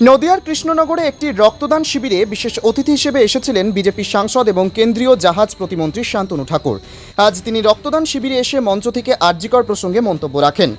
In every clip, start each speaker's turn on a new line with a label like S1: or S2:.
S1: নদিয়ার কৃষ্ণনগরে একটি রক্তদান শিবিরে বিশেষ অতিথি হিসেবে এসেছিলেন বিজেপি সাংসদ এবং কেন্দ্রীয় জাহাজ প্রতিমন্ত্রী শান্তনু ঠাকুর। আজ তিনি রক্তদান শিবিরে এসে মঞ্চ থেকে আর্যিকর প্রসঙ্গে মন্তব্য রাখেন।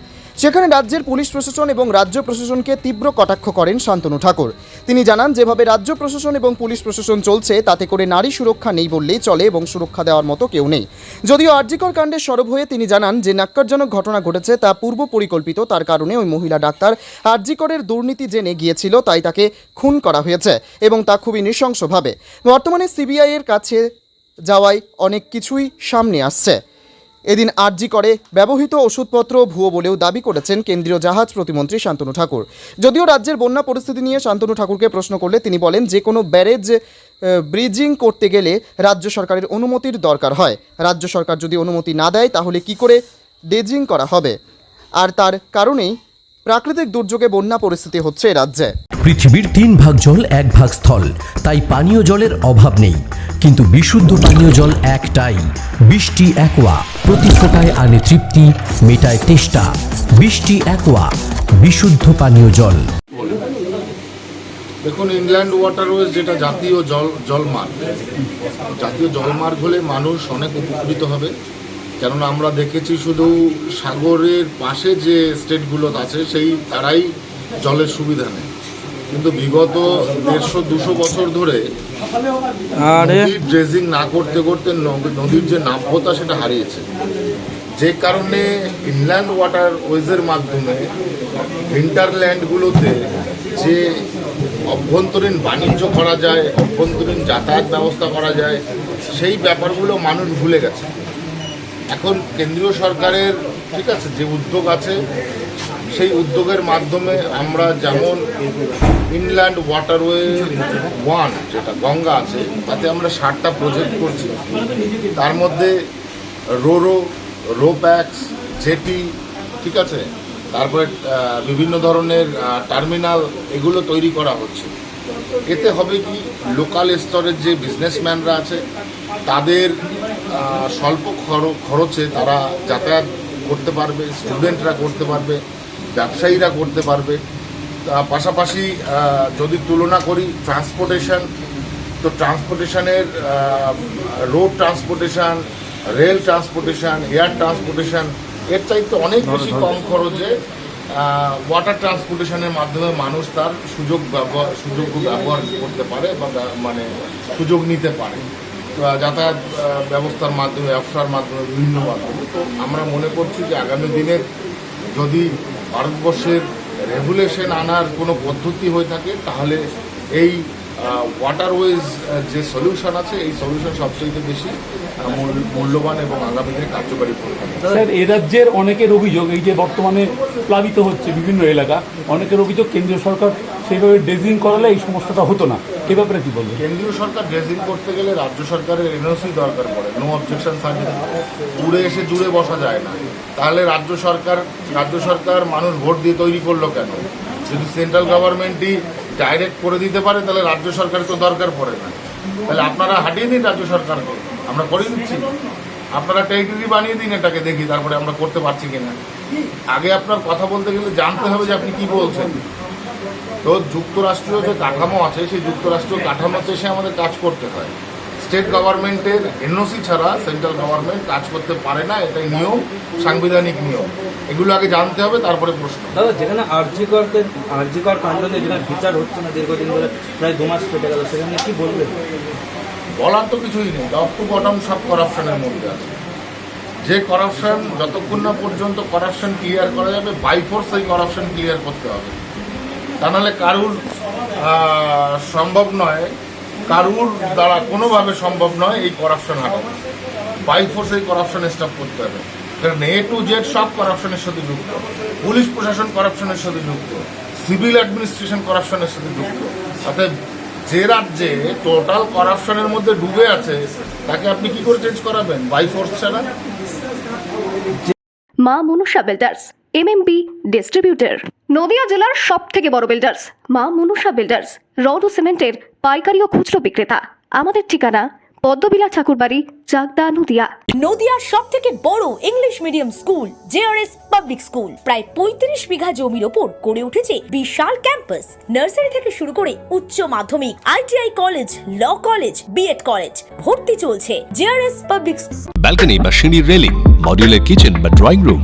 S1: সেখানে রাজ্যের পুলিশ প্রশাসন এবং রাজ্য প্রশাসনকে তীব্র কটাক্ষ করেন শান্তনু ঠাকুর। তিনি জানান, যেভাবে রাজ্য প্রশাসন এবং পুলিশ প্রশাসন চলছে, তাতে করে নারী সুরক্ষা নেই বললেই চলে এবং সুরক্ষা দেওয়ার মতো কেউ নেই। যদিও আর্যিকর কাণ্ডে সরব হয়ে তিনি জানান, যে নাক্কারজনক ঘটনা ঘটেছে তা পূর্ব পরিকল্পিত, তার কারণে ওই মহিলা ডাক্তার আর্যিকরের দুর্নীতি জেনে গিয়েছিল, তাই তাকে খুন করা হয়েছে এবং তা খুবই নৃশংসভাবে। বর্তমানে সিবিআই এর কাছে যাওয়ায় অনেক কিছুই সামনে আসছে। এদিন আরজি করে ব্যবহৃত ওষুধপত্র ভুয়ো বলেও দাবি করেছেন কেন্দ্রীয় জাহাজ প্রতিমন্ত্রী শান্তনু ঠাকুর। যদিও রাজ্যের বন্যা পরিস্থিতি নিয়ে শান্তনু ঠাকুরকে প্রশ্ন করলে তিনি বলেন, যে কোনো ব্যারেজ ব্রিজিং করতে গেলে রাজ্য সরকারের অনুমতির দরকার হয়। রাজ্য সরকার যদি অনুমতি না দেয়, তাহলে কি করে ডেজিং করা হবে? আর তার কারণেই প্রাকৃতিক দুর্যোগে বন্যা পরিস্থিতি হচ্ছে রাজ্যে।
S2: পৃথিবীর তিন ভাগ জল, এক ভাগ স্থল। তাই পানীয় জলের অভাব নেই। কিন্তু বিশুদ্ধ পানীয় জল একটাই, বৃষ্টি একোয়া। প্রতি ফোটায় আনে তৃপ্তি, মেটায় তেষ্টা। বৃষ্টি একোয়া, বিশুদ্ধ পানীয় জল।
S3: দেখুন, ইংল্যান্ড ওয়াটারওয়েজ যেটা জাতীয় জল, জলমার্গ। জাতীয় জলমার্গ হলে মানুষ অনেক উপকৃত হবে। কেননা আমরা দেখেছি শুধু সাগরের পাশে যে স্টেটগুলো আছে, সেই, তারাই জলের সুবিধা নেই কিন্তু বিগত দেড়শো দুশো বছর ধরে নদীর ড্রেজিং না করতে করতে নদ- নদীর যে নাব্যতা সেটা হারিয়েছে। যে কারণে ইনল্যান্ড ওয়াটার ওয়েজের মাধ্যমে হিন্টারল্যান্ডগুলোতে যে অভ্যন্তরীণ বাণিজ্য করা যায় অভ্যন্তরীণ যাতায়াত ব্যবস্থা করা যায় সেই ব্যাপারগুলো মানুষ ভুলে গেছে। এখন কেন্দ্রীয় সরকারের ঠিক আছে যে উদ্যোগ আছে সেই উদ্যোগের মাধ্যমে আমরা যেমন ইনল্যান্ড ওয়াটারওয়ে ওয়ান, যেটা গঙ্গা আছে, তাতে আমরা ষাটটা প্রজেক্ট করছি। তার মধ্যে রোরো, রোপ্যাক্স, জেটি, ঠিক আছে? তারপরে বিভিন্ন ধরনের টার্মিনাল, এগুলো তৈরি করা হচ্ছে। এতে হবে কি? লোকাল স্তরের যে বিজনেসম্যানরা আছে, তাদের স্বল্প খর- খরচে তারা যাতায়াত করতে পারবে স্টুডেন্টরা করতে পারবে। ব্যবসায়ীরা করতে পারবে। তা পাশাপাশি যদি তুলনা করি ট্রান্সপোর্টেশন তো ট্রান্সপোর্টেশনের road transportation rail transportation air transportation এর চাইতে অনেক বেশি কম খরচে ওয়াটার ট্রান্সপোর্টেশনের মাধ্যমে মানুষ তার সুযোগ ব্যবহার সুযোগ ব্যবহার করতে পারে বা মানে সুযোগ নিতে পারে। তো, যাতায়াত ব্যবস্থার মাধ্যমে ব্যবসার মাধ্যমে বিভিন্ন মাধ্যমে। তো আমরা মনে করছি যে আগামী দিনে যদি ভারতবর্ষের রেগুলেশন আনার কোনো পদ্ধতি হয়ে থাকে, তাহলে এই ওয়াটারওয়েজ যে সলিউশন আছে, এই সলিউশন সবচেয়ে বেশি মূল্যবান এবং আগামী দিনে কার্যকারী
S4: স্যার, এ রাজ্যের অনেকের অভিযোগ, এই যে বর্তমানে প্লাবিত হচ্ছে বিভিন্ন এলাকা, অনেকের অভিযোগ কেন্দ্রীয় সরকার সেইভাবে ডেজিং করালে এই সমস্যাটা হতো না। এ ব্যাপারে কি বলবেন?
S3: কেন্দ্রীয় সরকার ড্রেজিং করতে গেলে রাজ্য সরকারের এনওসি দরকার পড়ে নো অবজেকশন সার্টিফিকেট উড়ে এসে জুড়ে বসা যায় না। তাহলে রাজ্য সরকার রাজ্য সরকার মানুষ ভোট দিয়ে তৈরি করল কেন? যদি সেন্ট্রাল গভর্নমেন্টই ডাইরেক্ট করে দিতে পারে, তাহলে রাজ্য সরকারের তো দরকার পড়ে না। তাহলে আপনারা হাঁটিয়ে দিন রাজ্য সরকারকে। আমরা করে দিচ্ছি। আপনারা টেরিটরি বানিয়ে দিন এটাকে, দেখি তারপরে আমরা করতে পারছি কিনা। আগে আপনার কথা বলতে গেলে জানতে হবে যে আপনি কি বলছেন। তো যুক্তরাষ্ট্রীয় যে কাঠামো আছে সেই যুক্তরাষ্ট্রীয় কাঠামোতে এসে আমাদের কাজ করতে হয়। স্টেট গভর্নমেন্টের এনওসি ছাড়া সেন্ট্রাল গভর্নমেন্ট কাজ করতে পারে না এটাই নিয়ম সাংবিধানিক নিয়ম। এগুলো আগে জানতে হবে তারপরে প্রশ্ন।
S5: দাদা যেখানে আরজিকরদের আরজিকর কাণ্ড নিয়ে যেখানে বিচার হচ্ছে না দীর্ঘদিন ধরে প্রায় দু মাস কেটে গেল সেখানে কি বলবেন?
S3: বলার তো কিছুই নেই টপ টু বটম সব করাপশনের মধ্যে আছে। যে করাপশন যতক্ষণ না পর্যন্ত করাপশন ক্লিয়ার করা যাবে বাই ফোর্স এই করাপশন ক্লিয়ার করতে হবে। তা নাহলে কারুর সম্ভব নয়। কারুর দ্বারা কোনোভাবে সম্ভব নয় এই করাপশন হাঁটানো। বাই ফোর্স এই করাপশন স্টপ করতে হবে। কারণ এ টু জেড সব করাপশনের সাথে যুক্ত। পুলিশ প্রশাসন করাপশনের সাথে যুক্ত। সিভিল অ্যাডমিনিস্ট্রেশন করাপশনের সাথে যুক্ত। অর্থাৎ যে রাজ্যে টোটাল করাপশনের মধ্যে ডুবে আছে, তাকে আপনি কি করে চেঞ্জ করাবেন? বাই ফোর্স ছাড়া?
S6: মা মনুষা বিল্ডার্স এমএমবি ডিস্ট্রিবিউটর নদিয়া জেলার সব থেকে বড় বিল্ডার্স মা মনুষা বিল্ডার্স রড ও সিমেন্টের পাইকারি ও খুচরো বিক্রেতা। আমাদের ঠিকানা পদ্মবিলা ঠাকুরবাড়ি চাকদা নদিয়া।
S7: নদিয়ার সব থেকে বড় English medium school JRS public school প্রায় পঁয়ত্রিশ বিঘা জমির ওপর গড়ে উঠেছে বিশাল ক্যাম্পাস নার্সারি থেকে শুরু করে উচ্চ মাধ্যমিক ITI college law college BEd college ভর্তি চলছে জেআরএস পাবলিক
S8: ব্যালকনি বা সিঁড়ির রেলিং মডিউলার কিচেন বা ড্রয়িং রুম